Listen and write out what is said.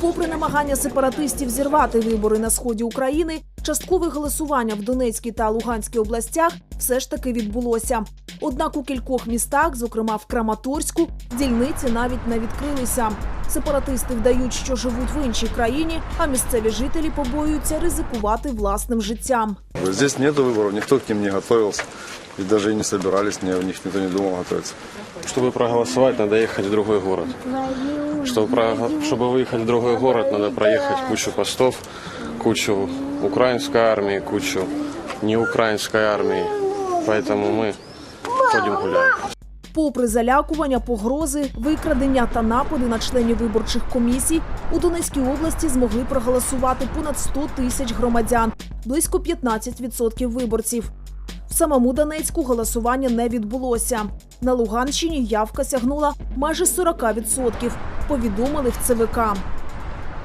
Попри намагання сепаратистів зірвати вибори на сході України, часткове голосування в Донецькій та Луганській областях все ж таки відбулося. Однак у кількох містах, зокрема в Краматорську, дільниці навіть не відкрилися. Сепаратисти вдають, що живуть в іншій країні, а місцеві жителі побоюються ризикувати власним життям. Здесь нет выборов, никто к ним не готовился. И даже и не собирались, ни- у них никто не думал готовиться. Чтобы проголосовать, надо ехать в другой город. Чтобы, про- чтобы выехать в другой город, надо проехать кучу постов, кучу украинской армии, кучу неукраинской армии. Поэтому мы ходим гуляем. Попри залякування, погрози, викрадення та напади на членів виборчих комісій, у Донецькій області змогли проголосувати понад 100 тисяч громадян, близько 15% виборців. В самому Донецьку голосування не відбулося. На Луганщині явка сягнула майже 40%, повідомили в ЦВК.